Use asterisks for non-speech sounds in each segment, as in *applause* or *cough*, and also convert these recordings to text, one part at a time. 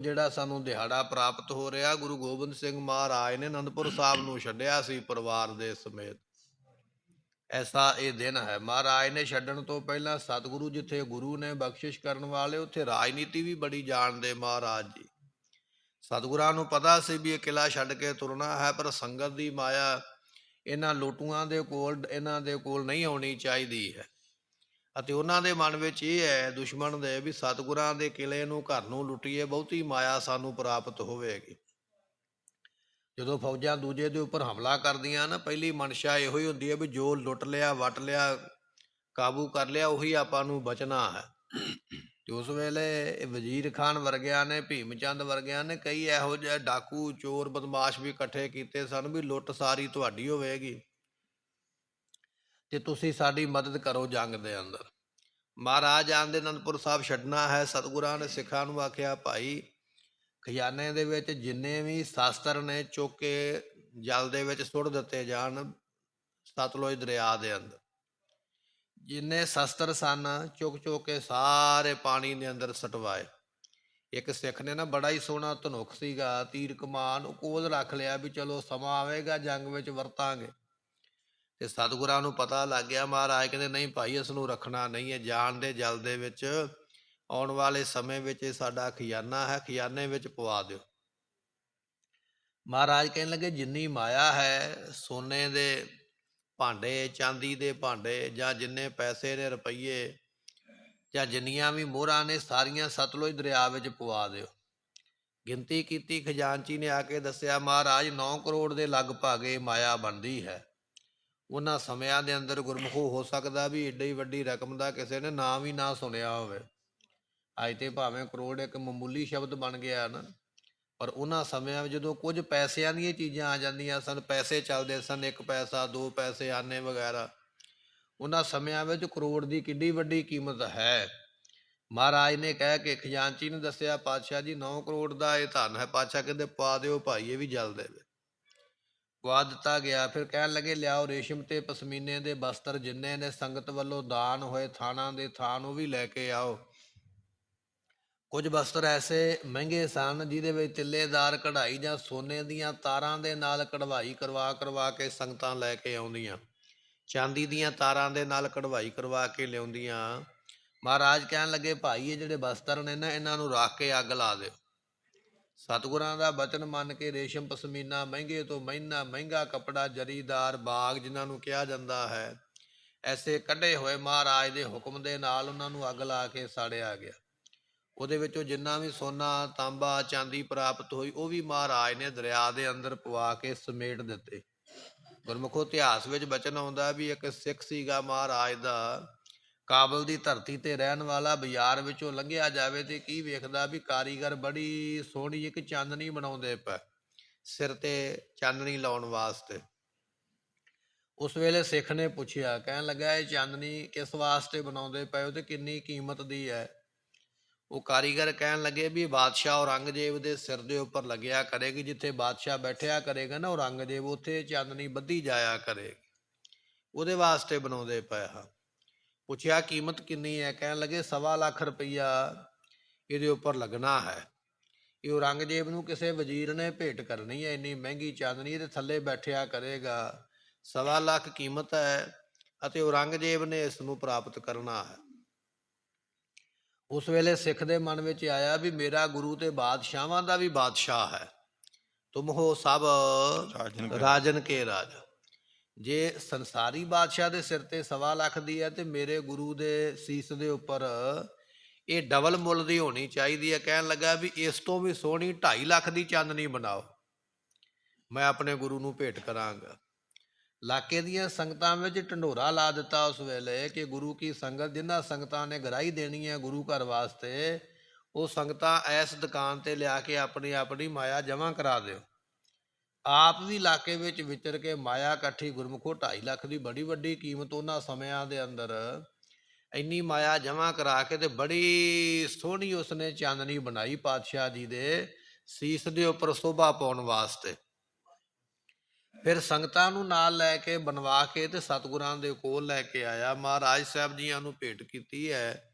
ਜਿਹੜਾ ਸਾਨੂੰ ਦਿਹਾੜਾ ਪ੍ਰਾਪਤ ਹੋ ਰਿਹਾ, ਗੁਰੂ ਗੋਬਿੰਦ ਸਿੰਘ ਮਹਾਰਾਜ ਨੇ ਅਨੰਦਪੁਰ ਸਾਹਿਬ ਨੂੰ ਛੱਡਿਆ ਸੀ ਪਰਿਵਾਰ ਦੇ ਸਮੇਤ। ਐਸਾ ਇਹ ਦਿਨ ਹੈ। ਮਹਾਰਾਜ ਨੇ ਛੱਡਣ ਤੋਂ ਪਹਿਲਾਂ ਸਤਿਗੁਰੂ ਜਿੱਥੇ ਗੁਰੂ ਨੇ ਬਖਸ਼ਿਸ਼ ਕਰਨ ਵਾਲੇ, ਉੱਥੇ ਰਾਜਨੀਤੀ ਵੀ ਬੜੀ ਜਾਣਦੇ ਮਹਾਰਾਜ ਜੀ। ਸਤਿਗੁਰਾਂ ਨੂੰ ਪਤਾ ਸੀ ਵੀ ਇਹ ਕਿਲਾ ਛੱਡ ਕੇ ਤੁਰਨਾ ਹੈ, ਪਰ ਸੰਗਤ ਦੀ ਮਾਇਆ ਇਹਨਾਂ ਲੋਟੂਆਂ ਦੇ ਕੋਲ, ਇਹਨਾਂ ਦੇ ਕੋਲ ਨਹੀਂ ਆਉਣੀ ਚਾਹੀਦੀ ਹੈ। ਅਤੇ ਉਹਨਾਂ ਦੇ ਮਨ ਵਿੱਚ ਇਹ ਹੈ, ਦੁਸ਼ਮਣ ਦੇ, ਵੀ ਸਤਿਗੁਰਾਂ ਦੇ ਕਿਲੇ ਨੂੰ ਘਰ ਨੂੰ ਲੁੱਟੀਏ, ਬਹੁਤੀ ਮਾਇਆ ਸਾਨੂੰ ਪ੍ਰਾਪਤ ਹੋਵੇਗੀ। ਜਦੋਂ ਫੌਜਾਂ ਦੂਜੇ ਦੇ ਉੱਪਰ ਹਮਲਾ ਕਰਦੀਆਂ ਨਾ ਪਹਿਲੀ ਮਨਸ਼ਾ ਇਹੋ ਹੀ ਹੁੰਦੀ ਹੈ ਵੀ ਜੋ ਲੁੱਟ ਲਿਆ, ਵਟ ਲਿਆ, ਕਾਬੂ ਕਰ ਲਿਆ, ਉਹੀ ਆਪਾਂ ਨੂੰ ਬਚਣਾ ਹੈ। ਤੇ ਉਸ ਵੇਲੇ ਵਜ਼ੀਰ ਖਾਨ ਵਰਗਿਆਂ ਨੇ, ਭੀਮ ਚੰਦ ਵਰਗਿਆਂ ਨੇ ਕਈ ਇਹੋ ਜਿਹੇ ਡਾਕੂ, ਚੋਰ, ਬਦਮਾਸ਼ ਵੀ ਇਕੱਠੇ ਕੀਤੇ ਸਨ ਵੀ ਲੁੱਟ ਸਾਰੀ ਤੁਹਾਡੀ ਹੋਵੇਗੀ। ਤੇ ਤੁਸੀਂ ਸਾਡੀ ਮਦਦ ਕਰੋ ਜੰਗ ਦੇ ਅੰਦਰ। ਮਹਾਰਾਜ ਆਂਦੇ ਅਨੰਦਪੁਰ ਸਾਹਿਬ ਛੱਡਣਾ ਹੈ, ਸਤਿਗੁਰਾਂ ਨੇ ਸਿੱਖਾਂ ਨੂੰ ਆਖਿਆ, ਭਾਈ, ਖਜ਼ਾਨੇ ਦੇ ਵਿੱਚ ਜਿੰਨੇ ਵੀ ਸ਼ਾਸਤਰ ਨੇ, ਚੁੱਕ ਕੇ ਜਲ ਦੇ ਵਿੱਚ ਸੁੱਟ ਦਿੱਤੇ ਜਾਣ ਸਤਲੁਜ ਦਰਿਆ ਦੇ ਅੰਦਰ। ਜਿੰਨੇ ਸ਼ਸਤਰ ਸਨ, ਚੁੱਕ ਚੁੱਕ ਕੇ ਸਾਰੇ ਪਾਣੀ ਦੇ ਅੰਦਰ ਸਟਵਾਏ। ਇੱਕ ਸਿੱਖ ਨੇ ਨਾ ਬੜਾ ਹੀ ਸੋਹਣਾ ਧਨੁਖ ਸੀਗਾ ਤੀਰ ਕਮਾਨ ਉਹ ਕੋਲ ਰੱਖ ਲਿਆ ਵੀ ਚਲੋ ਸਮਾਂ ਆਵੇਗਾ, ਜੰਗ ਵਿੱਚ ਵਰਤਾਂਗੇ। ਤੇ ਸਤਿਗੁਰਾਂ ਨੂੰ ਪਤਾ ਲੱਗ ਗਿਆ, ਮਹਾਰਾਜ ਕਹਿੰਦੇ, ਨਹੀਂ ਭਾਈ, ਇਸ ਨੂੰ ਰੱਖਣਾ ਨਹੀਂ ਹੈ, ਜਾਣ ਦੇ ਜਲ ਦੇ ਵਿੱਚ, ਆਉਣ ਵਾਲੇ ਸਮੇਂ ਵਿੱਚ ਇਹ ਸਾਡਾ ਖਜ਼ਾਨਾ ਹੈ, ਖਜ਼ਾਨੇ ਵਿੱਚ ਪਵਾ ਦਿਓ। ਮਹਾਰਾਜ ਕਹਿਣ ਲੱਗੇ, ਜਿੰਨੀ ਮਾਇਆ ਹੈ, ਸੋਨੇ ਦੇ ਭਾਂਡੇ, ਚਾਂਦੀ ਦੇ ਭਾਂਡੇ, ਜਾਂ ਜਿੰਨੇ ਪੈਸੇ ਨੇ ਰੁਪਈਏ, ਜਾਂ ਜਿੰਨੀਆਂ ਵੀ ਮੋਹਰਾਂ ਨੇ, ਸਾਰੀਆਂ ਸਤਲੁਜ ਦਰਿਆ ਵਿੱਚ ਪਵਾ ਦਿਓ। ਗਿਣਤੀ ਕੀਤੀ, ਖਜ਼ਾਨਚੀ ਨੇ ਆ ਕੇ ਦੱਸਿਆ, ਮਹਾਰਾਜ 9 ਕਰੋੜ ਦੇ ਲਗਭਗ ਇਹ ਮਾਇਆ ਬਣਦੀ ਹੈ। ਉਹਨਾਂ ਸਮਿਆਂ ਦੇ ਅੰਦਰ ਗੁਰਮੁਖੋ ਹੋ ਸਕਦਾ ਵੀ ਏਡੀ ਵੱਡੀ ਰਕਮ ਦਾ ਕਿਸੇ ਨੇ ਨਾਮ ਹੀ ਨਾ ਸੁਣਿਆ ਹੋਵੇ। ਅੱਜ ਤੇ ਭਾਵੇਂ ਕਰੋੜ ਇੱਕ ਮਾਮੂਲੀ ਸ਼ਬਦ ਬਣ ਗਿਆ ਨਾ, ਪਰ ਉਹਨਾਂ ਸਮਿਆਂ ਵਿੱਚ ਜਦੋਂ ਕੁਝ ਪੈਸਿਆਂ ਦੀਆਂ ਚੀਜ਼ਾਂ ਆ ਜਾਂਦੀਆਂ ਸਨ, ਪੈਸੇ ਚੱਲਦੇ ਸਨ, ਇੱਕ ਪੈਸਾ, ਦੋ ਪੈਸੇ, ਆਨੇ ਵਗੈਰਾ, ਉਹਨਾਂ ਸਮਿਆਂ ਵਿੱਚ ਕਰੋੜ ਦੀ ਕਿੱਡੀ ਵੱਡੀ ਕੀਮਤ ਹੈ। ਮਹਾਰਾਜ ਨੇ ਕਹਿ ਕੇ ਖਜ਼ਾਨਚੀ ਨੂੰ ਦੱਸਿਆ, ਪਾਤਸ਼ਾਹ ਜੀ 9 ਕਰੋੜ ਦਾ ਇਹ ਧਨ ਹੈ, ਪਾਤਸ਼ਾਹ ਕਹਿੰਦੇ, ਪਾ ਦਿਓ ਭਾਈ, ਇਹ ਵੀ ਜਲ ਦੇਵੇ। ਪਵਾ ਦਿੱਤਾ ਗਿਆ। ਫਿਰ ਕਹਿਣ ਲੱਗੇ, ਲਿਆਓ ਰੇਸ਼ਮ ਤੇ ਪਸ਼ਮੀਨੇ ਦੇ ਬਸਤਰ ਜਿੰਨੇ ਨੇ, ਸੰਗਤ ਵੱਲੋਂ ਦਾਨ ਹੋਏ ਥਾਣਾ ਦੇ ਥਾਨ ਉਹ ਵੀ ਲੈ ਕੇ ਆਓ। ਕੁਝ ਬਸਤਰ ਐਸੇ ਮਹਿੰਗੇ ਸਨ, ਜਿਹਦੇ ਵਿੱਚ ਤਿੱਲੇਦਾਰ ਕਢਾਈ ਜਾਂ ਸੋਨੇ ਦੀਆਂ ਤਾਰਾਂ ਦੇ ਨਾਲ ਕਢਵਾਈ ਕਰਵਾ ਕਰਵਾ ਕੇ ਸੰਗਤਾਂ ਲੈ ਕੇ ਆਉਂਦੀਆਂ। ਚਾਂਦੀ ਦੀਆਂ ਤਾਰਾਂ ਦੇ ਨਾਲ ਕਢਵਾਈ ਕਰਵਾ ਕੇ ਲਿਆਉਂਦੀਆਂ। ਮਹਾਰਾਜ ਕਹਿਣ ਲੱਗੇ, ਭਾਈ, ਇਹ ਜਿਹੜੇ ਬਸਤਰ ਨੇ ਨਾ, ਇਹਨਾਂ ਨੂੰ ਰੱਖ ਕੇ ਅੱਗ ਲਾ ਦਿਓ। ਸਤਿਗੁਰਾਂ ਦਾ ਬਚਨ ਮੰਨ ਕੇ ਰੇਸ਼ਮ ਪਸ਼ਮੀਨਾ ਮਹਿੰਗੇ ਤੋਂ ਮਹਿੰਗਾ ਮਹਿੰਗਾ ਕਪੜਾ ਜਰੀਦਾਰ ਬਾਗ ਜਿਨ੍ਹਾਂ ਨੂੰ ਕਿਹਾ ਜਾਂਦਾ ਹੈ, ਐਸੇ ਕੱਢੇ ਹੋਏ ਮਹਾਰਾਜ ਦੇ ਹੁਕਮ ਦੇ ਨਾਲ ਉਹਨਾਂ ਨੂੰ ਅੱਗ ਲਾ ਕੇ ਸਾੜਿਆ ਗਿਆ। ਉਹਦੇ ਵਿੱਚੋਂ ਜਿੰਨਾ ਵੀ ਸੋਨਾ, ਤਾਂਬਾ, ਚਾਂਦੀ ਪ੍ਰਾਪਤ ਹੋਈ, ਉਹ ਵੀ ਮਹਾਰਾਜ ਨੇ ਦਰਿਆ ਦੇ ਅੰਦਰ ਪਵਾ ਕੇ ਸਮੇਟ ਦਿੱਤੇ। ਗੁਰਮੁਖੋ ਇਤਿਹਾਸ ਵਿੱਚ ਬਚਨ ਆਉਂਦਾ ਵੀ ਇੱਕ ਸਿੱਖ ਸੀਗਾ ਮਹਾਰਾਜ ਦਾ ਕਾਬਲ ਦੀ ਧਰਤੀ ਤੇ ਰਹਿਣ ਵਾਲਾ ਬਾਜ਼ਾਰ ਵਿੱਚੋਂ ਲੰਘਿਆ ਜਾਵੇ ਤੇ ਕੀ ਵੇਖਦਾ ਵੀ ਕਾਰੀਗਰ ਬੜੀ ਸੋਹਣੀ ਇੱਕ ਚਾਂਦਨੀ ਬਣਾਉਂਦੇ ਪਏ। ਸਿਰ ਤੇ ਚਾਂਦਨੀ ਲਾਉਣ ਵਾਸਤੇ। ਉਸ ਵੇਲੇ ਸਿੱਖ ਨੇ ਪੁੱਛਿਆ, ਕਹਿਣ ਲੱਗਾ, ਇਹ ਚਾਂਦਨੀ ਕਿਸ ਵਾਸਤੇ ਬਣਾਉਂਦੇ ਪਏ ਹੋ ਤੇ ਕਿੰਨੀ ਕੀਮਤ ਦੀ ਹੈ? ਉਹ ਕਾਰੀਗਰ ਕਹਿਣ ਲੱਗੇ ਵੀ, ਬਾਦਸ਼ਾਹ ਔਰੰਗਜ਼ੇਬ ਦੇ ਸਿਰ ਦੇ ਉੱਪਰ ਲੱਗਿਆ ਕਰੇਗੀ, ਜਿੱਥੇ ਬਾਦਸ਼ਾਹ ਬੈਠਿਆ ਕਰੇਗਾ ਨਾ ਔਰੰਗਜ਼ੇਬ, ਉੱਥੇ ਚਾਂਦਨੀ ਬੱਧੀ ਜਾਇਆ ਕਰੇਗੀ। ਉਹਦੇ ਵਾਸਤੇ ਬਣਾਉਂਦੇ ਪਏ ਹਾਂ। ਪੁੱਛਿਆ ਕੀਮਤ ਕਿੰਨੀ ਹੈ? ਕਹਿਣ ਲੱਗੇ ਸਵਾ ਲੱਖ ਰੁਪਈਆ ਇਹਦੇ ਉੱਪਰ ਲੱਗਣਾ ਹੈ। ਇਹ ਔਰੰਗਜ਼ੇਬ ਨੂੰ ਕਿਸੇ ਵਜ਼ੀਰ ਨੇ ਭੇਟ ਕਰਨੀ ਹੈ। ਇੰਨੀ ਮਹਿੰਗੀ ਚਾਂਦਨੀ ਇਹਦੇ ਥੱਲੇ ਬੈਠਿਆ ਕਰੇਗਾ। ਸਵਾ ਲੱਖ ਕੀਮਤ ਹੈ ਅਤੇ ਔਰੰਗਜ਼ੇਬ ਨੇ ਇਸ ਨੂੰ ਪ੍ਰਾਪਤ ਕਰਨਾ ਹੈ। ਉਸ ਵੇਲੇ ਸਿੱਖ ਦੇ ਮਨ ਵਿੱਚ ਆਇਆ ਵੀ ਮੇਰਾ ਗੁਰੂ ਤੇ ਬਾਦਸ਼ਾਹਾਂ ਦਾ ਵੀ ਬਾਦਸ਼ਾਹ ਹੈ। ਤੁਮ ਹੋ ਸਭ ਰਾਜਨ ਕੇ- ਰਾਜਨ ਕੇ ਰਾਜਾ। ਜੇ ਸੰਸਾਰੀ ਬਾਦਸ਼ਾਹ ਦੇ ਸਿਰ ਤੇ ਸਵਾ ਲੱਖ ਦੀ ਹੈ ਤੇ ਮੇਰੇ ਗੁਰੂ ਦੇ ਸੀਸ ਦੇ ਉੱਪਰ ਇਹ ਡਬਲ ਮੁੱਲ ਦੀ ਹੋਣੀ ਚਾਹੀਦੀ ਹੈ, ਕਹਿਣ ਲੱਗਾ ਵੀ ਇਸ ਤੋਂ ਵੀ ਸੋਹਣੀ 2.5 ਲੱਖ ਦੀ ਚਾਂਦਨੀ ਬਣਾਓ। ਮੈਂ ਆਪਣੇ ਗੁਰੂ ਨੂੰ ਭੇਟ ਕਰਾਂਗਾ। ਇਲਾਕੇ ਦੀਆਂ ਸੰਗਤਾਂ ਵਿੱਚ ਢੰਡੋਰਾ ਲਾ ਦਿੱਤਾ ਉਸ ਵੇਲੇ ਕਿ ਗੁਰੂ ਕੀ ਸੰਗਤ, ਜਿਨ੍ਹਾਂ ਸੰਗਤਾਂ ਨੇ ਗਰਾਈ ਦੇਣੀ ਹੈ ਗੁਰੂ ਘਰ ਵਾਸਤੇ, ਉਹ ਸੰਗਤਾਂ ਇਸ ਦੁਕਾਨ ਤੇ ਲਿਆ ਕੇ ਆਪਣੀ ਆਪਣੀ ਮਾਇਆ ਜਮ੍ਹਾਂ ਕਰਾ ਦਿਓ। ਆਪ ਵੀ ਇਲਾਕੇ ਵਿੱਚ ਵਿਚਰ ਕੇ ਮਾਇਆ ਇਕੱਠੀ ਗੁਰਮੁਖੋ 2.5 ਲੱਖ ਦੀ ਬੜੀ ਵੱਡੀ ਕੀਮਤ ਉਹਨਾਂ ਸਮਿਆਂ ਦੇ ਅੰਦਰ। ਇੰਨੀ ਮਾਇਆ ਜਮ੍ਹਾਂ ਕਰਾ ਕੇ ਤੇ ਬੜੀ ਸੋਹਣੀ ਉਸਨੇ ਚਾਂਦਨੀ ਬਣਾਈ ਪਾਤਸ਼ਾਹ ਜੀ ਦੇ ਸੀਸ ਦੇ ਉੱਪਰ ਸ਼ੋਭਾ ਪਾਉਣ ਵਾਸਤੇ। ਫਿਰ ਸੰਗਤਾਂ ਨੂੰ ਨਾਲ ਲੈ ਕੇ ਬਣਵਾ ਕੇ ਤੇ ਸਤਿਗੁਰਾਂ ਦੇ ਕੋਲ ਲੈ ਕੇ ਆਇਆ। ਮਹਾਰਾਜ ਸਾਹਿਬ ਜੀਆਂ ਨੂੰ ਭੇਟ ਕੀਤੀ ਹੈ।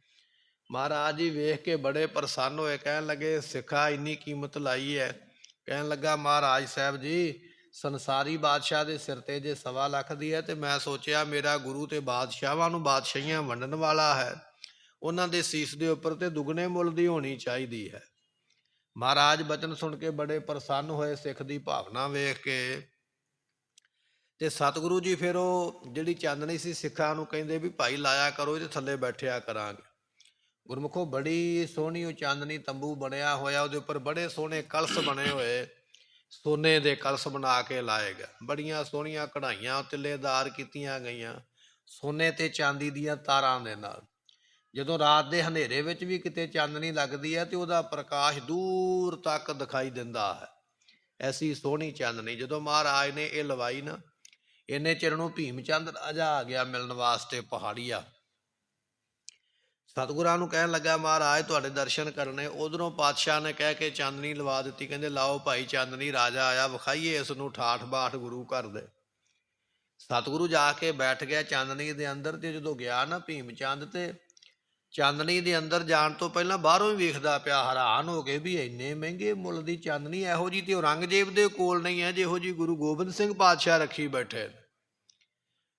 ਮਹਾਰਾਜ ਜੀ ਵੇਖ ਕੇ ਬੜੇ ਪ੍ਰਸੰਨ ਹੋਏ, ਕਹਿਣ ਲੱਗੇ, ਸਿੱਖਾ ਇੰਨੀ ਕੀਮਤ ਲਾਈ ਹੈ। ਕਹਿਣ ਲੱਗਾ, ਮਹਾਰਾਜ ਸਾਹਿਬ ਜੀ, ਸੰਸਾਰੀ ਬਾਦਸ਼ਾਹ ਦੇ ਸਿਰ ਤੇ ਜੇ ਸਵਾ ਲੱਖ ਦੀ ਹੈ ਤੇ ਮੈਂ ਸੋਚਿਆ ਮੇਰਾ ਗੁਰੂ ਤੇ ਬਾਦਸ਼ਾਹਾਂ ਨੂੰ ਬਾਦਸ਼ਾਹੀਆਂ ਵੰਡਣ ਵਾਲਾ ਹੈ। ਉਹਨਾਂ ਦੇ ਸੀਸ ਦੇ ਉੱਪਰ ਤੇ ਦੁੱਗਣੇ ਮੁੱਲ ਦੀ ਹੋਣੀ ਚਾਹੀਦੀ ਹੈ। ਮਹਾਰਾਜ ਬਚਨ ਸੁਣ ਕੇ ਬੜੇ ਪ੍ਰਸੰਨ ਹੋਏ, ਸਿੱਖ ਦੀ ਭਾਵਨਾ ਵੇਖ ਕੇ। ਤੇ ਸਤਿਗੁਰੂ ਜੀ ਫਿਰ ਉਹ ਜਿਹੜੀ ਚਾਂਦਨੀ ਸੀ, ਸਿੱਖਾਂ ਨੂੰ ਕਹਿੰਦੇ ਵੀ, ਭਾਈ, ਲਾਇਆ ਕਰੋ, ਇਹਦੇ ਥੱਲੇ ਬੈਠਿਆ ਕਰਾਂਗੇ। ਗੁਰਮੁਖੋ ਬੜੀ ਸੋਹਣੀ ਉਹ ਚਾਂਦਨੀ ਤੰਬੂ ਬਣਿਆ ਹੋਇਆ, ਉਹਦੇ ਉੱਪਰ ਬੜੇ ਸੋਹਣੇ ਕਲਸ਼ ਬਣੇ ਹੋਏ। ਸੋਨੇ ਦੇ ਕਲਸ਼ ਬਣਾ ਕੇ ਲਾਏ ਗਏ। ਬੜੀਆਂ ਸੋਹਣੀਆਂ ਕਢਾਈਆਂ ਤਿੱਲੇਦਾਰ ਕੀਤੀਆਂ ਗਈਆਂ ਸੋਨੇ ਤੇ ਚਾਂਦੀ ਦੀਆਂ ਤਾਰਾਂ ਦੇ ਨਾਲ। ਜਦੋਂ ਰਾਤ ਦੇ ਹਨੇਰੇ ਵਿੱਚ ਵੀ ਕਿਤੇ ਚਾਂਦਨੀ ਲੱਗਦੀ ਹੈ ਤੇ ਉਹਦਾ ਪ੍ਰਕਾਸ਼ ਦੂਰ ਤੱਕ ਦਿਖਾਈ ਦਿੰਦਾ ਹੈ। ਐਸੀ ਸੋਹਣੀ ਚਾਂਦਨੀ, ਜਦੋਂ ਮਹਾਰਾਜ ਨੇ ਇਹ ਲਵਾਈ ਨਾ ਇਹਨੇ ਚਿਰ ਨੂੰ ਭੀਮ ਚੰਦ ਰਾਜਾ ਆ ਗਿਆ ਮਿਲਣ ਵਾਸਤੇ ਪਹਾੜੀਆ। ਸਤਿਗੁਰਾਂ ਨੂੰ ਕਹਿਣ ਲੱਗਾ, ਮਹਾਰਾਜ, ਤੁਹਾਡੇ ਦਰਸ਼ਨ ਕਰਨੇ। ਉਧਰੋਂ ਪਾਤਸ਼ਾਹ ਨੇ ਕਹਿ ਕੇ ਚਾਂਦਨੀ ਲਵਾ ਦਿੱਤੀ। ਕਹਿੰਦੇ, ਲਾਓ ਭਾਈ, ਚਾਂਦਨੀ ਰਾਜਾ ਆਇਆ, ਵਿਖਾਈਏ ਇਸ ਨੂੰ ਠਾਠ ਬਾਠ ਗੁਰੂ ਘਰ ਦੇ। ਸਤਿਗੁਰੂ ਜਾ ਕੇ ਬੈਠ ਗਿਆ ਚਾਂਦਨੀ ਦੇ ਅੰਦਰ ਤੇ ਜਦੋਂ ਗਿਆ ਨਾ ਭੀਮ ਚੰਦ ਤੇ, ਚਾਂਦਨੀ ਦੇ ਅੰਦਰ ਜਾਣ ਤੋਂ ਪਹਿਲਾਂ ਬਾਹਰੋਂ ਹੀ ਵੇਖਦਾ ਪਿਆ, ਹੈਰਾਨ ਹੋ ਕੇ ਵੀ ਇੰਨੇ ਮਹਿੰਗੇ ਮੁੱਲ ਦੀ ਚਾਂਦਨੀ ਇਹੋ ਜੀ ਤੇ ਔਰੰਗਜ਼ੇਬ ਦੇ ਕੋਲ ਨਹੀਂ ਹੈ, ਜਿਹੋ ਜੀ ਗੁਰੂ ਗੋਬਿੰਦ ਸਿੰਘ ਪਾਤਸ਼ਾਹ ਰੱਖੀ ਬੈਠੇ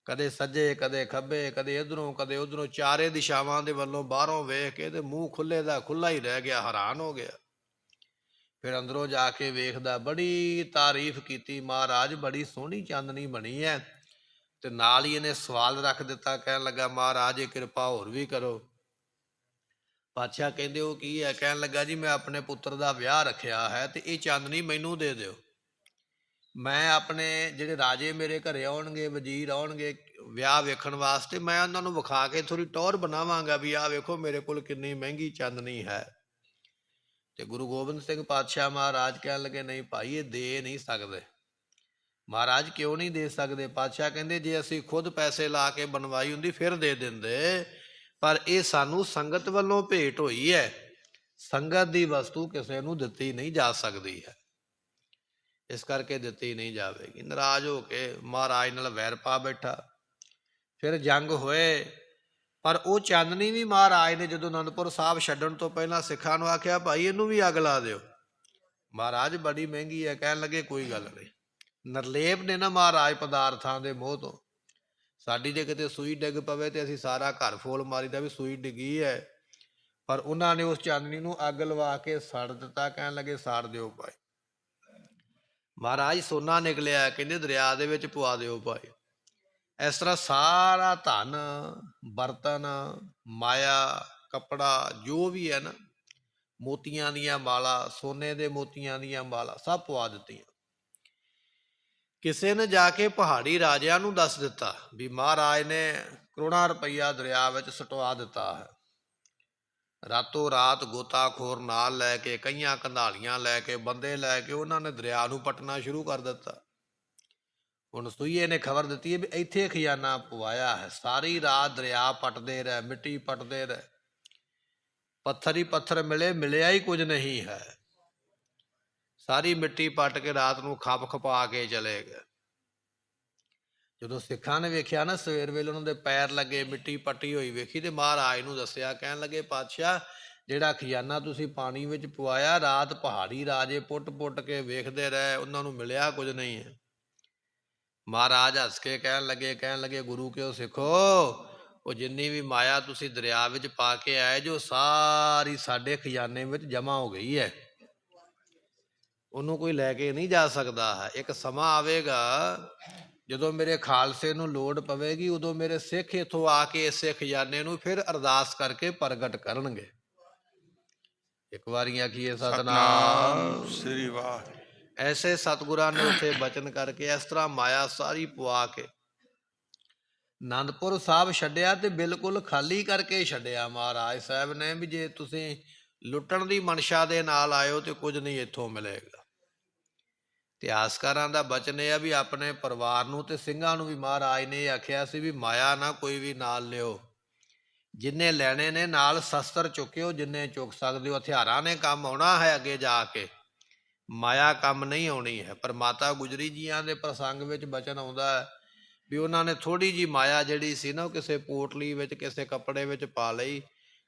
ਕਦੇ ਸੱਜੇ, ਕਦੇ ਖੱਬੇ, ਕਦੇ ਇਧਰੋਂ, ਕਦੇ ਉਧਰੋਂ ਚਾਰੇ ਦਿਸ਼ਾਵਾਂ ਦੇ ਵੱਲੋਂ ਬਾਹਰੋਂ ਵੇਖ ਕੇ ਤੇ ਮੂੰਹ ਖੁੱਲੇ ਦਾ ਖੁੱਲਾ ਹੀ ਰਹਿ ਗਿਆ, ਹੈਰਾਨ ਹੋ ਗਿਆ। ਫਿਰ ਅੰਦਰੋਂ ਜਾ ਕੇ ਵੇਖਦਾ, ਬੜੀ ਤਾਰੀਫ ਕੀਤੀ, ਮਹਾਰਾਜ, ਬੜੀ ਸੋਹਣੀ ਚਾਂਦਨੀ ਬਣੀ ਹੈ ਤੇ ਨਾਲ ਹੀ ਇਹਨੇ ਸਵਾਲ ਰੱਖ ਦਿੱਤਾ, ਕਹਿਣ ਲੱਗਾ, ਮਹਾਰਾਜ, ਇਹ ਕਿਰਪਾ ਹੋਰ ਵੀ ਕਰੋ। ਪਾਤਸ਼ਾਹ ਕਹਿੰਦੇ, ਉਹ ਕੀ ਹੈ ਕਹਿਣ ਲੱਗਾ, ਜੀ, ਮੈਂ ਆਪਣੇ ਪੁੱਤਰ ਦਾ ਵਿਆਹ ਰੱਖਿਆ ਹੈ ਤੇ ਇਹ ਚਾਂਦਨੀ ਮੈਨੂੰ ਦੇ ਦਿਓ। ਮੈਂ ਆਪਣੇ ਜਿਹੜੇ ਰਾਜੇ ਮੇਰੇ ਘਰੇ ਆਉਣਗੇ, ਵਜ਼ੀਰ ਆਉਣਗੇ ਵਿਆਹ ਵੇਖਣ ਵਾਸਤੇ, ਮੈਂ ਉਹਨਾਂ ਨੂੰ ਵਿਖਾ ਕੇ ਥੋੜੀ ਟੌਰ ਬਣਾਵਾਂਗਾ ਵੀ ਆਹ ਵੇਖੋ ਮੇਰੇ ਕੋਲ ਕਿੰਨੀ ਮਹਿੰਗੀ ਚਾਂਦਨੀ ਹੈ। ਤੇ ਗੁਰੂ ਗੋਬਿੰਦ ਸਿੰਘ ਪਾਤਸ਼ਾਹ ਮਹਾਰਾਜ ਕਹਿਣ ਲੱਗੇ, ਨਹੀਂ ਭਾਈ, ਇਹ ਦੇ ਨਹੀਂ ਸਕਦੇ। ਮਹਾਰਾਜ ਕਿਉਂ ਨਹੀਂ ਦੇ ਸਕਦੇ? ਪਾਤਸ਼ਾਹ ਕਹਿੰਦੇ, ਜੇ ਅਸੀਂ ਖੁਦ ਪੈਸੇ ਲਾ ਕੇ ਬਣਵਾਈ ਹੁੰਦੀ, ਫਿਰ ਦੇ ਦਿੰਦੇ। ਪਰ ਇਹ ਸਾਨੂੰ ਸੰਗਤ ਵੱਲੋਂ ਭੇਟ ਹੋਈ ਹੈ। ਸੰਗਤ ਦੀ ਵਸਤੂ ਕਿਸੇ ਨੂੰ ਦਿੱਤੀ ਨਹੀਂ ਜਾ ਸਕਦੀ ਹੈ। ਇਸ ਕਰਕੇ ਦਿੱਤੀ ਨਹੀਂ ਜਾਵੇਗੀ। ਨਾਰਾਜ਼ ਹੋ ਕੇ ਮਹਾਰਾਜ ਨਾਲ ਵੈਰ ਪਾ ਬੈਠਾ। ਫਿਰ ਜੰਗ ਹੋਏ, ਪਰ ਉਹ ਚਾਂਦਨੀ ਵੀ ਮਹਾਰਾਜ ਨੇ ਜਦੋਂ ਅਨੰਦਪੁਰ ਸਾਹਿਬ ਛੱਡਣ ਤੋਂ ਪਹਿਲਾਂ ਸਿੱਖਾਂ ਨੂੰ ਆਖਿਆ, ਭਾਈ, ਇਹਨੂੰ ਵੀ ਅੱਗ ਲਾ ਦਿਓ। ਮਹਾਰਾਜ ਬੜੀ ਮਹਿੰਗੀ ਹੈ, ਕਹਿਣ ਲੱਗੇ, ਕੋਈ ਗੱਲ ਨਹੀਂ। ਨਰਲੇਪ ਨੇ ਨਾ ਮਹਾਰਾਜ ਪਦਾਰਥਾਂ ਦੇ ਮੋਹ ਤੋਂ, ਸਾਡੀ ਜੇ ਕਿਤੇ ਸੂਈ ਡਿੱਗ ਪਵੇ ਤੇ ਅਸੀਂ ਸਾਰਾ ਘਰ ਫੋਲ ਮਾਰੀ ਦਾ ਵੀ ਸੂਈ ਡਿੱਗੀ ਹੈ। ਪਰ ਉਹਨਾਂ ਨੇ ਉਸ ਚਾਂਦਨੀ ਨੂੰ ਅੱਗ ਲਵਾ ਕੇ ਸੜ ਦਿੱਤਾ, ਕਹਿਣ ਲੱਗੇ, ਸਾੜ ਦਿਓ ਭਾਈ। ਮਹਾਰਾਜ ਸੋਨਾ ਨਿਕਲਿਆ, ਕਹਿੰਦੇ ਦਰਿਆ ਦੇ ਵਿੱਚ ਪਵਾ ਦਿਓ ਭਾਈ। ਇਸ ਤਰ੍ਹਾਂ ਸਾਰਾ ਧਨ, ਬਰਤਨ, ਮਾਇਆ, ਕਪੜਾ, ਜੋ ਵੀ ਹੈ ਨਾ, ਮੋਤੀਆਂ ਦੀਆਂ ਮਾਲਾ, ਸੋਨੇ ਦੇ ਮੋਤੀਆਂ ਦੀਆਂ ਮਾਲਾ, ਸਭ ਪਵਾ ਦਿੱਤੀਆਂ। ਕਿਸੇ ਨੇ ਜਾ ਕੇ ਪਹਾੜੀ ਰਾਜਿਆਂ ਨੂੰ ਦੱਸ ਦਿੱਤਾ ਵੀ ਮਹਾਰਾਜ ਨੇ ਕਰੋੜਾਂ ਰੁਪਈਆ ਦਰਿਆ ਵਿੱਚ ਸਟਵਾ ਦਿੱਤਾ ਹੈ। ਰਾਤੋਂ ਰਾਤ ਗੋਤਾਖੋਰ ਨਾਲ ਲੈ ਕੇ, ਕਈਆਂ ਕੰਧਾਲੀਆਂ ਲੈ ਕੇ, ਬੰਦੇ ਲੈ ਕੇ ਉਹਨਾਂ ਨੇ ਦਰਿਆ ਨੂੰ ਪਟਣਾ ਸ਼ੁਰੂ ਕਰ ਦਿੱਤਾ। ਹੁਣ ਸੂਈਏ ਨੇ ਖਬਰ ਦਿੱਤੀ ਹੈ ਵੀ ਇੱਥੇ ਖਜ਼ਾਨਾ ਪਵਾਇਆ ਹੈ। ਸਾਰੀ ਰਾਤ ਦਰਿਆ ਪਟਦੇ ਰਹੇ, ਮਿੱਟੀ ਪਟਦੇ ਰਹੇ। ਪੱਥਰ ਹੀ ਪੱਥਰ ਮਿਲੇ, ਮਿਲਿਆ ਹੀ ਕੁਝ ਨਹੀਂ ਹੈ। ਸਾਰੀ ਮਿੱਟੀ ਪੱਟ ਕੇ ਰਾਤ ਨੂੰ ਖੱਪ ਖਪਾ ਕੇ ਚਲੇ ਗਏ। ਜਦੋਂ ਸਿੱਖਾਂ ਨੇ ਵੇਖਿਆ ਨਾ, ਸਵੇਰ ਵੇਲੇ ਉਹਨਾਂ ਦੇ ਪੈਰ ਲੱਗੇ, ਮਿੱਟੀ ਪੱਟੀ ਹੋਈ, ਵੇਖੀ ਤੇ ਮਹਾਰਾਜ ਨੂੰ ਦੱਸਿਆ, ਕਹਿਣ ਲੱਗੇ, ਪਾਤਸ਼ਾਹ, ਜਿਹੜਾ ਖਜ਼ਾਨਾ ਤੁਸੀਂ ਪਾਣੀ ਵਿੱਚ ਪਵਾਇਆ, ਰਾਤ ਪਹਾੜੀ ਰਾਜੇ ਪੁੱਟ-ਪੁੱਟ ਕੇ ਵੇਖਦੇ ਰਹੇ, ਉਹਨਾਂ ਨੂੰ ਮਿਲਿਆ ਕੁਝ ਨਹੀਂ ਹੈ। ਮਹਾਰਾਜ ਹੱਸ ਕੇ ਕਹਿਣ ਲੱਗੇ ਕਹਿਣ ਲੱਗੇ, ਗੁਰੂ ਕਿਉਂ ਸਿੱਖੋ? ਉਹ ਜਿੰਨੀ ਵੀ ਮਾਇਆ ਤੁਸੀਂ ਦਰਿਆ ਵਿੱਚ ਪਾ ਕੇ ਆਏ, ਜੋ ਸਾਰੀ ਸਾਡੇ ਖਜ਼ਾਨੇ ਵਿੱਚ ਜਮ੍ਹਾਂ ਹੋ ਗਈ ਹੈ। ਉਹਨੂੰ ਕੋਈ ਲੈ ਕੇ ਨਹੀਂ ਜਾ ਸਕਦਾ। ਹੈ ਇੱਕ ਸਮਾਂ ਆਵੇਗਾ ਜਦੋਂ ਮੇਰੇ ਖਾਲਸੇ ਨੂੰ ਲੋੜ ਪਵੇਗੀ ਉਦੋਂ ਮੇਰੇ ਸਿੱਖ ਇਥੋਂ ਆ ਕੇ ਇਸੇ ਖਜ਼ਾਨੇ ਨੂੰ ਫਿਰ ਅਰਦਾਸ ਕਰਕੇ ਪ੍ਰਗਟ ਕਰਨਗੇ। ਇੱਕ ਵਾਰੀ ਆਖੀਏ ਸਤਨਾਮ? ਸ੍ਰੀ ਵਾਹ ਐਸੇ ਸਤਿਗੁਰਾਂ ਨੇ ਉੱਥੇ ਬਚਨ ਕਰਕੇ ਇਸ ਤਰ੍ਹਾਂ ਮਾਇਆ ਸਾਰੀ ਪਵਾ ਕੇ ਆਨੰਦਪੁਰ ਸਾਹਿਬ ਛੱਡਿਆ ਤੇ ਬਿਲਕੁਲ ਖਾਲੀ ਕਰਕੇ ਛੱਡਿਆ ਮਹਾਰਾਜ ਸਾਹਿਬ ਨੇ ਵੀ ਜੇ ਤੁਸੀਂ ਲੁੱਟਣ ਦੀ ਮਨਸ਼ਾ ਦੇ ਨਾਲ ਆਇਓ ਤੇ ਕੁਝ ਨਹੀਂ ਇੱਥੋਂ ਮਿਲੇਗਾ। ਇਤਿਹਾਸਕਾਰਾਂ ਦਾ ਬਚਨ ਇਹ ਆ ਵੀ ਆਪਣੇ ਪਰਿਵਾਰ ਨੂੰ ਤੇ ਸਿੰਘਾਂ ਨੂੰ ਵੀ ਮਹਾਰਾਜ ਨੇ ਇਹ ਆਖਿਆ ਸੀ ਵੀ ਮਾਇਆ ਨਾ ਕੋਈ ਵੀ ਨਾਲ ਲਿਓ। ਜਿੰਨੇ ਲੈਣੇ ਨੇ ਨਾਲ ਸ਼ਸਤਰ ਚੁੱਕਿਓ, ਜਿੰਨੇ ਚੁੱਕ ਸਕਦੇ ਹੋ, ਹਥਿਆਰਾਂ ਨੇ ਕੰਮ ਆਉਣਾ ਹੈ ਅੱਗੇ ਜਾ ਕੇ। ਮਾਇਆ ਕੰਮ ਨਹੀਂ ਆਉਣੀ ਹੈ, ਪਰ ਮਾਤਾ ਗੁਜਰੀ ਜੀਆਂ ਦੇ ਪ੍ਰਸੰਗ ਵਿੱਚ ਬਚਨ ਆਉਂਦਾ ਹੈ ਵੀ ਉਹਨਾਂ ਨੇ ਥੋੜੀ ਜੀ ਮਾਇਆ ਜਿਹੜੀ ਸੀ ਨਾ, ਉਹ ਕਿਸੇ ਪੋਟਲੀ ਵਿੱਚ, ਕਿਸੇ ਕੱਪੜੇ ਵਿੱਚ ਪਾ ਲਈ।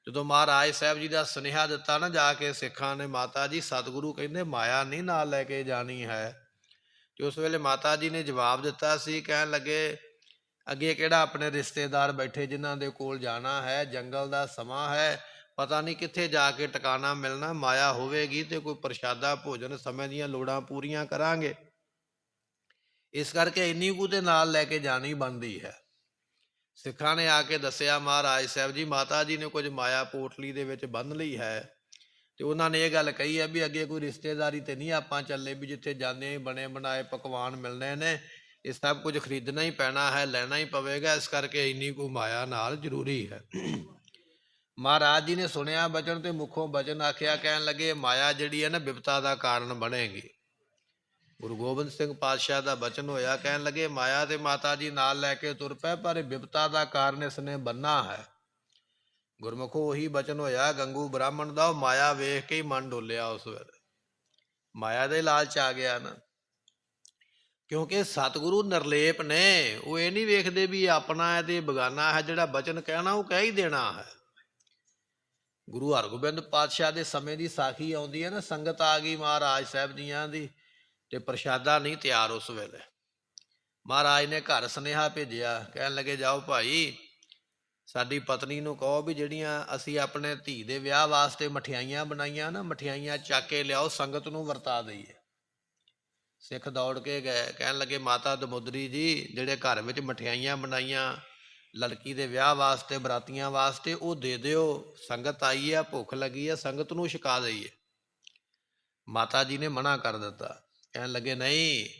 ਜਦੋਂ ਮਹਾਰਾਜ ਸਾਹਿਬ ਜੀ ਦਾ ਸੁਨੇਹਾ ਦਿੱਤਾ ਨਾ, ਜਾ ਕੇ ਸਿੱਖਾਂ ਨੇ ਮਾਤਾ ਜੀ, ਸਤਿਗੁਰੂ ਕਹਿੰਦੇ, ਮਾਇਆ ਨਹੀਂ ਨਾਲ ਲੈ ਕੇ ਜਾਣੀ ਹੈ। ਤੇ ਉਸ ਵੇਲੇ ਮਾਤਾ ਜੀ ਨੇ ਜਵਾਬ ਦਿੱਤਾ ਸੀ, ਕਹਿਣ ਲੱਗੇ, ਅੱਗੇ ਕਿਹੜਾ ਆਪਣੇ ਰਿਸ਼ਤੇਦਾਰ ਬੈਠੇ ਜਿਨ੍ਹਾਂ ਦੇ ਕੋਲ ਜਾਣਾ ਹੈ, ਜੰਗਲ ਦਾ ਸਮਾਂ ਹੈ, ਪਤਾ ਨਹੀਂ ਕਿੱਥੇ ਜਾ ਕੇ ਟਿਕਾਣਾ ਮਿਲਣਾ, ਮਾਇਆ ਹੋਵੇਗੀ ਤੇ ਕੋਈ ਪ੍ਰਸ਼ਾਦਾ, ਭੋਜਨ ਸਮੇਂ ਦੀਆਂ ਲੋੜਾਂ ਪੂਰੀਆਂ ਕਰਾਂਗੇ। ਇਸ ਕਰਕੇ ਇੰਨੀ ਕੁ ਦੇ ਨਾਲ ਲੈ ਕੇ ਜਾਣੀ ਬਣਦੀ ਹੈ। ਸਿੱਖਾਂ ਨੇ ਆ ਕੇ ਦੱਸਿਆ, ਮਹਾਰਾਜ ਸਾਹਿਬ ਜੀ, ਮਾਤਾ ਜੀ ਨੇ ਕੁਝ ਮਾਇਆ ਪੋਟਲੀ ਦੇ ਵਿੱਚ ਬੰਨ ਲਈ ਹੈ। ਤੇ ਉਹਨਾਂ ਨੇ ਇਹ ਗੱਲ ਕਹੀ ਹੈ ਵੀ ਅੱਗੇ ਕੋਈ ਰਿਸ਼ਤੇਦਾਰੀ ਤੇ ਨਹੀਂ ਆਪਾਂ ਚੱਲੇ, ਵੀ ਜਿੱਥੇ ਜਾਂਦੇ ਬਣੇ ਬਣਾਏ ਪਕਵਾਨ ਮਿਲਣੇ ਨੇ, ਇਹ ਸਭ ਕੁਝ ਖਰੀਦਣਾ ਹੀ ਪੈਣਾ ਹੈ, ਲੈਣਾ ਹੀ ਪਵੇਗਾ, ਇਸ ਕਰਕੇ ਇੰਨੀ ਕੁ ਮਾਇਆ ਨਾਲ ਜ਼ਰੂਰੀ ਹੈ। ਮਹਾਰਾਜ ਜੀ ਨੇ ਸੁਣਿਆ ਬਚਨ ਤੇ ਮੁਖੋਂ ਬਚਨ ਆਖਿਆ, ਕਹਿਣ ਲੱਗੇ, ਮਾਇਆ ਜਿਹੜੀ ਹੈ ਨਾ ਬਿਪਤਾ ਦਾ ਕਾਰਨ ਬਣੇਗੀ। ਗੁਰੂ ਗੋਬਿੰਦ ਸਿੰਘ ਪਾਤਸ਼ਾਹ ਦਾ ਬਚਨ ਹੋਇਆ, ਕਹਿਣ ਲੱਗੇ, ਮਾਇਆ ਤੇ ਮਾਤਾ ਜੀ ਨਾਲ ਲੈ ਕੇ ਤੁਰ ਪਏ, ਪਰ ਇਹ ਬਿਪਤਾ ਦਾ ਕਾਰਨ ਇਸ ਨੇ ਬੰਨਾ ਹੈ। ਗੁਰਮੁਖੋ ਉਹੀ ਬਚਨ ਹੋਇਆ, ਗੰਗੂ ਬ੍ਰਾਹਮਣ ਦਾ, ਉਹ ਮਾਇਆ ਵੇਖ ਕੇ ਹੀ ਮਨ ਡੋਲਿਆ ਉਸ ਵੇਲੇ। ਮਾਇਆ ਦੇ ਲਾਲਚ ਆ ਗਿਆ ਨਾ। ਕਿਉਂਕਿ ਸਤਿਗੁਰੂ ਨਿਰਲੇਪ ਨੇ, ਉਹ ਇਹ ਨਹੀਂ ਵੇਖਦੇ ਵੀ ਆਪਣਾ ਹੈ ਤੇ ਬਗਾਨਾ ਹੈ, ਜਿਹੜਾ ਬਚਨ ਕਹਿਣਾ, ਉਹ ਕਹਿ ਹੀ ਦੇਣਾ ਹੈ। ਗੁਰੂ ਹਰਗੋਬਿੰਦ ਪਾਤਸ਼ਾਹ ਦੇ ਸਮੇਂ ਦੀ ਸਾਖੀ ਆਉਂਦੀ ਹੈ ਨਾ, ਸੰਗਤ ਆ ਗਈ ਮਹਾਰਾਜ ਸਾਹਿਬ ਜੀਆਂ ਦੀ, ਤੇ ਪ੍ਰਸ਼ਾਦਾ ਨਹੀਂ ਤਿਆਰ ਉਸ ਵੇਲੇ। ਮਹਾਰਾਜ ਨੇ ਘਰ ਸੁਨੇਹਾ ਭੇਜਿਆ, ਕਹਿਣ ਲੱਗੇ, ਜਾਓ ਭਾਈ ਸਾਡੀ ਪਤਨੀ ਨੂੰ ਕਹੋ ਵੀ ਜਿਹੜੀਆਂ ਅਸੀਂ ਆਪਣੇ ਧੀ ਦੇ ਵਿਆਹ ਵਾਸਤੇ ਮਠਿਆਈਆਂ ਬਣਾਈਆਂ ਨਾ, ਮਠਿਆਈਆਂ ਚੱਕ ਕੇ ਲਿਆਓ, ਸੰਗਤ ਨੂੰ ਵਰਤਾ ਦਈਏ। ਸਿੱਖ ਦੌੜ ਕੇ ਗਏ, ਕਹਿਣ ਲੱਗੇ, ਮਾਤਾ ਦਮੋਦਰੀ ਜੀ, ਜਿਹੜੇ ਘਰ ਵਿੱਚ ਮਠਿਆਈਆਂ ਬਣਾਈਆਂ, ਲੜਕੀ ਦੇ ਵਿਆਹ ਵਾਸਤੇ, ਬਰਾਤੀਆਂ ਵਾਸਤੇ, ਉਹ ਦੇ ਦਿਓ। ਸੰਗਤ ਆਈ ਆ, ਭੁੱਖ ਲੱਗੀ ਆ, ਸੰਗਤ ਨੂੰ ਛਕਾ ਦਈਏ। ਮਾਤਾ ਜੀ ਨੇ ਮਨਾ ਕਰ ਦਿੱਤਾ। ਕਹਿਣ ਲੱਗੇ, ਨਹੀਂ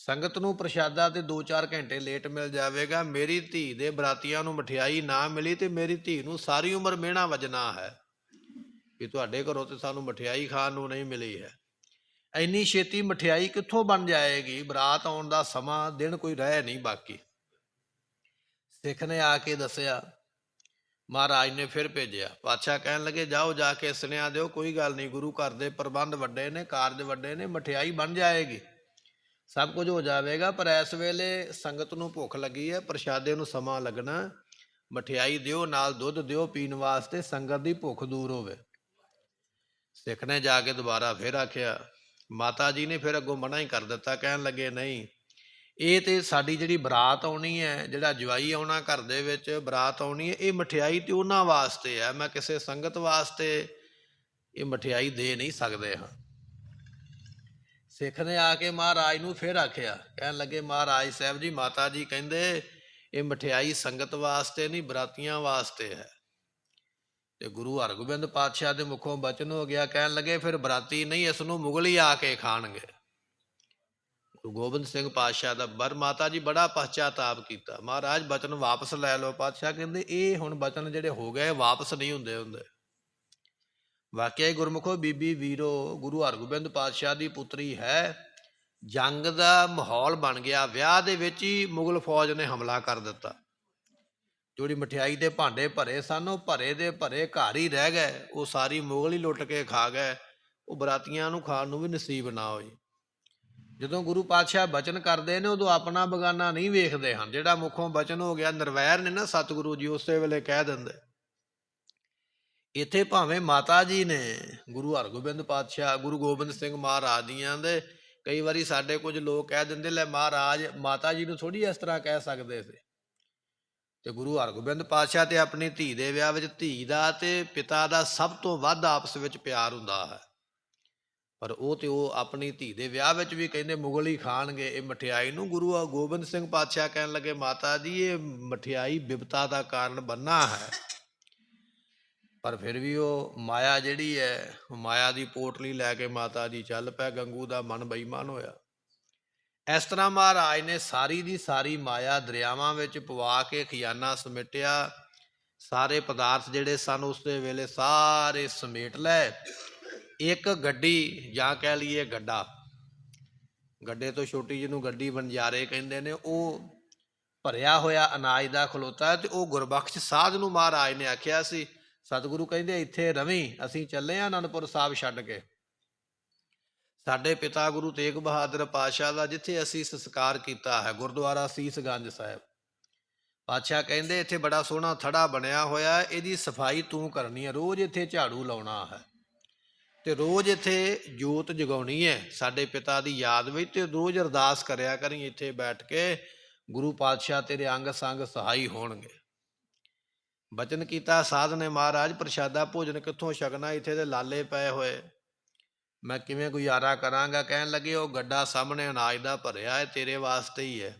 ਸੰਗਤ ਨੂੰ ਪ੍ਰਸ਼ਾਦਾ ਤੇ 2-4 ਘੰਟੇ ਲੇਟ ਮਿਲ ਜਾਵੇਗਾ। ਮੇਰੀ ਧੀ ਦੇ ਬਰਾਤੀਆਂ ਨੂੰ ਮਠਿਆਈ ਨਾ ਮਿਲੀ ਤੇ ਮੇਰੀ ਧੀ ਨੂੰ ਸਾਰੀ ਉਮਰ ਮਿਹਣਾ ਵਜਣਾ ਹੈ। ਵੀ ਤੁਹਾਡੇ ਘਰੋਂ ਤੇ ਸਾਨੂੰ ਮਠਿਆਈ ਖਾਣ ਨੂੰ ਨਹੀਂ ਮਿਲੀ ਹੈ। ਇੰਨੀ ਛੇਤੀ ਮਠਿਆਈ ਕਿੱਥੋਂ ਬਣ ਜਾਏਗੀ? ਬਰਾਤ ਆਉਣ ਦਾ ਸਮਾਂ, ਦਿਨ ਕੋਈ ਰਹਿ ਨਹੀਂ ਬਾਕੀ। ਸਿੱਖ ਨੇ ਆ ਕੇ ਦੱਸਿਆ, ਮਹਾਰਾਜ ਨੇ ਫਿਰ ਭੇਜਿਆ। ਪਾਤਸ਼ਾਹ ਕਹਿਣ ਲੱਗੇ, ਜਾਓ ਜਾ ਕੇ ਸੁਨੇਹਾ ਦਿਓ, ਕੋਈ ਗੱਲ ਨਹੀਂ, ਗੁਰੂ ਘਰ ਦੇ ਪ੍ਰਬੰਧ ਵੱਡੇ ਨੇ, ਕਾਰਜ ਵੱਡੇ ਨੇ, ਮਠਿਆਈ ਬਣ ਜਾਏਗੀ। ਸਭ ਕੁਝ ਹੋ ਜਾਵੇਗਾ, ਪਰ ਇਸ ਵੇਲੇ ਸੰਗਤ ਨੂੰ ਭੁੱਖ ਲੱਗੀ ਹੈ, ਪ੍ਰਸ਼ਾਦੇ ਨੂੰ ਸਮਾਂ ਲੱਗਣਾ ਮਠਿਆਈ ਦਿਓ, ਨਾਲ ਦੁੱਧ ਦਿਓ, ਪੀਣ ਵਾਸਤੇ ਸੰਗਤ ਦੀ ਭੁੱਖ ਦੂਰ ਹੋਵੇ। ਸਿੱਖ ਨੇ ਜਾ ਕੇ ਦੁਬਾਰਾ ਫਿਰ ਆਖਿਆ, ਮਾਤਾ ਜੀ ਨੇ ਫਿਰ ਅੱਗੋਂ ਮਨਾ ਹੀ ਕਰ ਦਿੱਤਾ, ਕਹਿਣ ਲੱਗੇ, ਨਹੀਂ, ਇਹ ਤੇ ਸਾਡੀ ਜਿਹੜੀ ਬਰਾਤ ਆਉਣੀ ਹੈ, ਜਿਹੜਾ ਜਵਾਈ ਆਉਣਾ ਘਰ ਦੇ ਵਿੱਚ ਬਰਾਤ ਆਉਣੀ ਹੈ, ਇਹ ਮਠਿਆਈ ਤੇ ਉਹਨਾਂ ਵਾਸਤੇ ਹੈ। ਮੈਂ ਕਿਸੇ ਸੰਗਤ ਵਾਸਤੇ ਇਹ ਮਠਿਆਈ ਦੇ ਨਹੀਂ ਸਕਦੇ ਹਾਂ। ਸਿੱਖ ਨੇ ਆ ਕੇ ਮਹਾਰਾਜ ਨੂੰ ਫਿਰ ਆਖਿਆ, ਕਹਿਣ ਲੱਗੇ, ਮਹਾਰਾਜ ਸਾਹਿਬ ਜੀ, ਮਾਤਾ ਜੀ ਕਹਿੰਦੇ, ਇਹ ਮਠਿਆਈ ਸੰਗਤ ਵਾਸਤੇ ਨਹੀਂ, ਬਰਾਤੀਆਂ ਵਾਸਤੇ ਹੈ। ਤੇ ਗੁਰੂ ਹਰਗੋਬਿੰਦ ਪਾਤਸ਼ਾਹ ਦੇ ਮੁਖੋਂ ਬਚਨ ਹੋ ਗਿਆ, ਕਹਿਣ ਲੱਗੇ, ਫਿਰ ਬਰਾਤੀ ਨਹੀਂ, ਇਸ ਨੂੰ ਮੁਗਲ ਹੀ ਆ ਕੇ ਖਾਣਗੇ। ਗੁਰੂ ਗੋਬਿੰਦ ਸਿੰਘ ਪਾਤਸ਼ਾਹ ਦਾ ਬਰ ਮਾਤਾ ਜੀ ਬੜਾ ਪਛਤਾਤਾਪ ਕੀਤਾ। ਮਹਾਰਾਜ, ਬਚਨ ਵਾਪਸ ਲੈ ਲਓ। ਪਾਤਸ਼ਾਹ ਕਹਿੰਦੇ, ਇਹ ਹੁਣ ਬਚਨ ਜਿਹੜੇ ਹੋ ਗਏ ਵਾਪਸ ਨਹੀਂ ਹੁੰਦੇ ਹੁੰਦੇ। ਵਾਕਿਆ ਗੁਰਮੁਖੋ ਬੀਬੀ ਵੀਰੋ, ਗੁਰੂ ਹਰਗੋਬਿੰਦ ਪਾਤਸ਼ਾਹ ਦੀ ਪੁੱਤਰੀ ਹੈ। ਜੰਗ ਦਾ ਮਾਹੌਲ ਬਣ ਗਿਆ। ਵਿਆਹ ਦੇ ਵਿੱਚ ਹੀ ਮੁਗਲ ਫੌਜ ਨੇ ਹਮਲਾ ਕਰ ਦਿੱਤਾ। ਜਿਹੜੀ ਮਠਿਆਈ ਦੇ ਭਾਂਡੇ ਭਰੇ ਸਨ, ਉਹ ਭਰੇ ਦੇ ਭਰੇ ਘਰ ਹੀ ਰਹਿ ਗਏ। ਉਹ ਸਾਰੀ ਮੁਗਲ ਹੀ ਲੁੱਟ ਕੇ ਖਾ ਗਏ। ਉਹ ਬਰਾਤੀਆਂ ਨੂੰ ਖਾਣ ਨੂੰ ਵੀ ਨਸੀਬ ਨਾ ਹੋਈ। ਜਦੋਂ ਗੁਰੂ ਪਾਤਸ਼ਾਹ ਬਚਨ ਕਰਦੇ ਨੇ, ਉਦੋਂ ਆਪਣਾ ਬਗਾਨਾ ਨਹੀਂ ਵੇਖਦੇ ਹਨ। ਜਿਹੜਾ ਮੁਖੋਂ ਬਚਨ ਹੋ ਗਿਆ, ਨਿਰਵੈਰ ਨੇ ਨਾ ਸਤਿਗੁਰੂ ਜੀ ਉਸੇ ਵੇਲੇ ਕਹਿ ਦਿੰਦੇ। ਇੱਥੇ ਭਾਵੇਂ ਮਾਤਾ ਜੀ ਨੇ ਗੁਰੂ ਹਰਗੋਬਿੰਦ ਪਾਤਸ਼ਾਹ, ਗੁਰੂ ਗੋਬਿੰਦ ਸਿੰਘ ਮਹਾਰਾਜ ਦੀਆਂ ਦੇ ਕਈ ਵਾਰੀ ਸਾਡੇ ਕੁਝ ਲੋਕ ਕਹਿ ਦਿੰਦੇ ਲੈ ਮਹਾਰਾਜ, ਮਾਤਾ ਜੀ ਨੂੰ ਥੋੜੀ ਇਸ ਤਰ੍ਹਾਂ ਕਹਿ ਸਕਦੇ ਸੀ। ਤੇ ਗੁਰੂ ਹਰਗੋਬਿੰਦ ਪਾਤਸ਼ਾਹ ਤੇ ਆਪਣੀ ਧੀ ਦੇ ਵਿਆਹ ਵਿੱਚ ਧੀ ਦਾ ਤੇ ਪਿਤਾ ਦਾ ਸਭ ਤੋਂ ਵੱਧ ਆਪਸ ਵਿੱਚ ਪਿਆਰ ਹੁੰਦਾ ਹੈ। ਪਰ ਉਹ ਤੇ ਉਹ ਆਪਣੀ ਧੀ ਦੇ ਵਿਆਹ ਵਿੱਚ ਵੀ ਕਹਿੰਦੇ ਮੁਗਲ ਹੀ ਖਾਣਗੇ, ਇਹ ਮਠਿਆਈ ਨੂੰ ਗੁਰੂ ਗੋਬਿੰਦ ਸਿੰਘ ਪਾਤਸ਼ਾਹ ਕਹਿਣ ਲੱਗੇ, ਮਾਤਾ ਜੀ, ਇਹ ਮਠਿਆਈ ਬਿਪਤਾ ਦਾ ਕਾਰਨ ਬੰਨਾ ਹੈ। ਪਰ ਫਿਰ ਵੀ ਉਹ ਮਾਇਆ ਜਿਹੜੀ ਹੈ ਮਾਇਆ ਦੀ ਪੋਟਲੀ ਲੈ ਕੇ ਮਾਤਾ ਜੀ ਚੱਲ ਪਏ, ਗੰਗੂ ਦਾ ਮਨ ਬੇਈਮਾਨ ਹੋਇਆ। ਇਸ ਤਰ੍ਹਾਂ ਮਹਾਰਾਜ ਨੇ ਸਾਰੀ ਦੀ ਸਾਰੀ ਮਾਇਆ ਦਰਿਆਵਾਂ ਵਿੱਚ ਪਵਾ ਕੇ ਖਜ਼ਾਨਾ ਸਮੇਟਿਆ। ਸਾਰੇ ਪਦਾਰਥ ਜਿਹੜੇ ਸਨ, ਉਸ ਦੇ ਵੇਲੇ ਸਾਰੇ ਸਮੇਟ ਲਏ। ਇੱਕ ਗੱਡੀ, ਜਾਂ ਕਹਿ ਲਈਏ ਗੱਡਾ। ਗੱਡੇ ਤੋਂ ਛੋਟੀ ਜਿਹਨੂੰ ਗੱਡੀ ਬੰਜਾਰੇ ਕਹਿੰਦੇ ਨੇ, ਉਹ ਭਰਿਆ ਹੋਇਆ ਅਨਾਜ ਦਾ ਖਲੋਤਾ ਤੇ ਉਹ ਗੁਰਬਖਸ਼ ਸਾਧ ਨੂੰ ਮਹਾਰਾਜ ਨੇ ਆਖਿਆ ਸੀ ਸਤਿਗੁਰੂ ਕਹਿੰਦੇ, ਇੱਥੇ ਰਵੀਂ, ਅਸੀਂ ਚੱਲੇ ਆ ਅਨੰਦਪੁਰ ਸਾਹਿਬ ਛੱਡ ਕੇ। ਸਾਡੇ ਪਿਤਾ ਗੁਰੂ ਤੇਗ ਬਹਾਦਰ ਪਾਤਸ਼ਾਹ ਦਾ ਜਿੱਥੇ ਅਸੀਂ ਸੰਸਕਾਰ ਕੀਤਾ ਹੈ, ਗੁਰਦੁਆਰਾ ਸੀਸਗੰਜ ਸਾਹਿਬ। ਪਾਤਸ਼ਾਹ ਕਹਿੰਦੇ, ਇੱਥੇ ਬੜਾ ਸੋਹਣਾ ਥੜਾ ਬਣਿਆ ਹੋਇਆ ਇਹਦੀ ਸਫ਼ਾਈ ਤੂੰ ਕਰਨੀ ਹੈ, ਰੋਜ਼ ਇੱਥੇ ਝਾੜੂ ਲਾਉਣਾ ਹੈ। ਤੇ ਰੋਜ਼ ਇੱਥੇ ਜੋਤ ਜਗਾਉਣੀ ਹੈ। ਸਾਡੇ ਪਿਤਾ ਦੀ ਯਾਦ ਵਿੱਚ ਤੇ ਰੋਜ਼ ਅਰਦਾਸ ਕਰਿਆ ਕਰੀ, ਇੱਥੇ ਬੈਠ ਕੇ ਗੁਰੂ ਪਾਤਸ਼ਾਹ ਤੇਰੇ ਅੰਗ ਸੰਗ ਸਹਾਈ ਹੋਣਗੇ। ਬਚਨ ਕੀਤਾ ਸਾਧ ਨੇ ਮਹਾਰਾਜ, ਪ੍ਰਸ਼ਾਦਾ, ਭੋਜਨ ਕਿੱਥੋਂ ਛਕਣਾ, ਇੱਥੇ ਤੇ ਲਾਲੇ ਪਏ ਹੋਏ। ਮੈਂ ਕਿਵੇਂ ਗੁਜ਼ਾਰਾ ਕਰਾਂਗਾ? ਕਹਿਣ ਲੱਗੇ, ਉਹ ਗੱਡਾ ਸਾਹਮਣੇ ਅਨਾਜ ਦਾ ਭਰਿਆ ਹੈ, ਤੇਰੇ ਵਾਸਤੇ ਹੀ ਹੈ।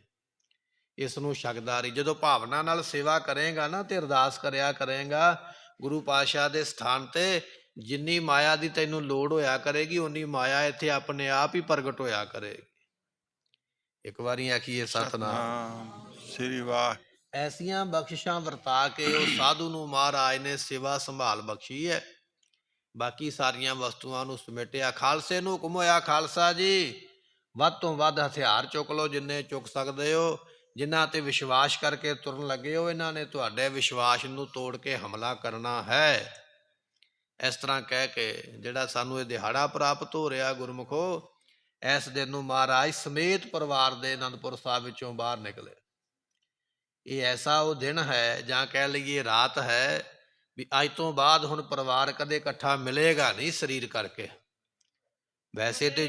ਇਸ ਨੂੰ ਛਕਦਾ ਜਦੋਂ ਭਾਵਨਾ ਨਾਲ ਸੇਵਾ ਕਰੇਗਾ ਨਾ, ਤੇ ਅਰਦਾਸ ਕਰਿਆ ਕਰੇਗਾ, ਗੁਰੂ ਪਾਤਸ਼ਾਹ ਦੇ ਸਥਾਨ ਤੇ, ਜਿੰਨੀ ਮਾਇਆ ਦੀ ਤੈਨੂੰ ਲੋੜ ਹੋਇਆ ਕਰੇਗੀ ਉਨੀ ਮਾਇਆ ਇੱਥੇ ਆਪਣੇ ਆਪ ਹੀ ਪ੍ਰਗਟ ਹੋਇਆ ਕਰੇਗੀ। ਇੱਕ ਵਾਰੀ ਆਖੀਏ ਸਤਨਾਮ। ਸ੍ਰੀ ਵਾਹ ਐਸੀਆਂ ਬਖਸ਼ਿਸ਼ਾਂ ਵਰਤਾ ਕੇ ਉਹ *clears throat* ਸਾਧੂ ਨੂੰ ਮਹਾਰਾਜ ਨੇ ਸੇਵਾ ਸੰਭਾਲ ਬਖਸ਼ੀ ਹੈ। ਬਾਕੀ ਸਾਰੀਆਂ ਵਸਤੂਆਂ ਨੂੰ ਸਮੇਟਿਆ। ਖਾਲਸੇ ਨੂੰ ਹੁਕਮ ਹੋਇਆ ਖਾਲਸਾ ਜੀ ਵੱਧ ਤੋਂ ਵੱਧ ਹਥਿਆਰ ਚੁੱਕ ਲਓ ਜਿੰਨੇ ਚੁੱਕ ਸਕਦੇ ਹੋ। ਜਿਨ੍ਹਾਂ ਤੇ ਵਿਸ਼ਵਾਸ ਕਰਕੇ ਤੁਰਨ ਲੱਗੇ ਹੋ ਇਹਨਾਂ ਨੇ ਤੁਹਾਡੇ ਵਿਸ਼ਵਾਸ ਨੂੰ ਤੋੜ ਕੇ ਹਮਲਾ ਕਰਨਾ ਹੈ। ਇਸ ਤਰ੍ਹਾਂ ਕਹਿ ਕੇ ਜਿਹੜਾ ਸਾਨੂੰ ਇਹ ਦਿਹਾੜਾ ਪ੍ਰਾਪਤ ਹੋ ਰਿਹਾ ਗੁਰਮੁਖੋ ਇਸ ਦਿਨ ਨੂੰ ਮਹਾਰਾਜ ਸਮੇਤ ਪਰਿਵਾਰ ਦੇ ਅਨੰਦਪੁਰ ਸਾਹਿਬ ਵਿੱਚੋਂ ਬਾਹਰ ਨਿਕਲੇ। ਇਹ ਐਸਾ ਉਹ ਦਿਨ ਹੈ ਜਾਂ ਕਹਿ ਲਈਏ ਰਾਤ ਹੈ ਵੀ ਅੱਜ ਤੋਂ ਬਾਅਦ ਹੁਣ ਪਰਿਵਾਰ ਕਦੇ ਇਕੱਠਾ ਮਿਲੇਗਾ ਨਹੀਂ ਸਰੀਰ ਕਰਕੇ। ਵੈਸੇ ਤੇ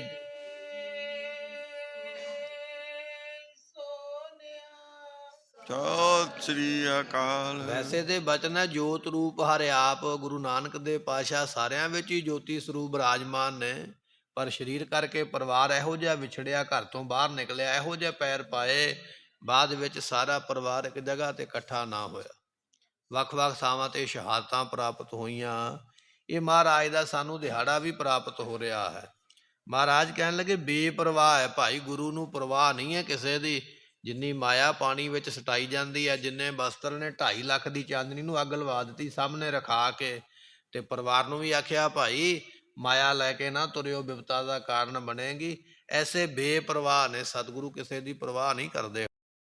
ਸਤਿ ਸ੍ਰੀ ਅਕਾਲ। ਵੈਸੇ ਤੇ ਬਚਨ ਹੈ ਜੋਤ ਰੂਪ ਹਰਿ ਆਪ ਗੁਰੂ ਨਾਨਕ ਦੇ ਪਾਸ਼ਾ ਸਾਰਿਆਂ ਵਿੱਚ ਹੀ ਜੋਤੀ ਸਰੂਪ ਬਿਰਾਜਮਾਨ ਨੇ। ਪਰ ਸਰੀਰ ਕਰਕੇ ਪਰਿਵਾਰ ਇਹੋ ਜਿਹਾ ਵਿਛੜਿਆ ਘਰ ਤੋਂ ਬਾਹਰ ਨਿਕਲਿਆ ਇਹੋ ਜਿਹਾ ਪੈਰ ਪਾਏ ਬਾਅਦ ਵਿੱਚ ਸਾਰਾ ਪਰਿਵਾਰ ਇੱਕ ਜਗ੍ਹਾ ਤੇ ਇਕੱਠਾ ਨਾ ਹੋਇਆ। ਵੱਖ-ਵੱਖ ਥਾਵਾਂ ਤੇ ਸ਼ਹਾਦਤਾਂ ਪ੍ਰਾਪਤ ਹੋਈਆਂ। ਇਹ ਮਹਾਰਾਜ ਦਾ ਸਾਨੂੰ ਦਿਹਾੜਾ ਵੀ ਪ੍ਰਾਪਤ ਹੋ ਰਿਹਾ ਹੈ। ਮਹਾਰਾਜ ਕਹਿਣ ਲੱਗੇ, ਬੇਪਰਵਾਹ ਹੈ ਭਾਈ, ਗੁਰੂ ਨੂੰ ਪਰਵਾਹ ਨਹੀਂ ਹੈ ਕਿਸੇ ਦੀ। ਜਿੰਨੀ ਮਾਇਆ ਪਾਣੀ ਵਿੱਚ ਸਟਾਈ ਜਾਂਦੀ ਹੈ, ਜਿੰਨੇ ਬਸਤਰ ਨੇ 2.5 ਲੱਖ ਦੀ ਚਾਂਦਨੀ ਨੂੰ ਅੱਗ ਲਵਾ ਦਿੱਤੀ, ਸਾਹਮਣੇ ਰਖਾ ਕੇ ਤੇ ਪਰਿਵਾਰ ਨੂੰ ਵੀ ਆਖਿਆ, ਭਾਈ, ਮਾਇਆ ਲੈ ਕੇ ਨਾ ਤੁਰਿਓ, ਬਿਪਤਾ ਦਾ ਕਾਰਨ ਬਣੇਗੀ। ਐਸੇ ਬੇਪਰਵਾਹ ਨੇ, ਸਤਿਗੁਰੂ ਕਿਸੇ ਦੀ ਪਰਵਾਹ ਨਹੀਂ ਕਰਦੇ।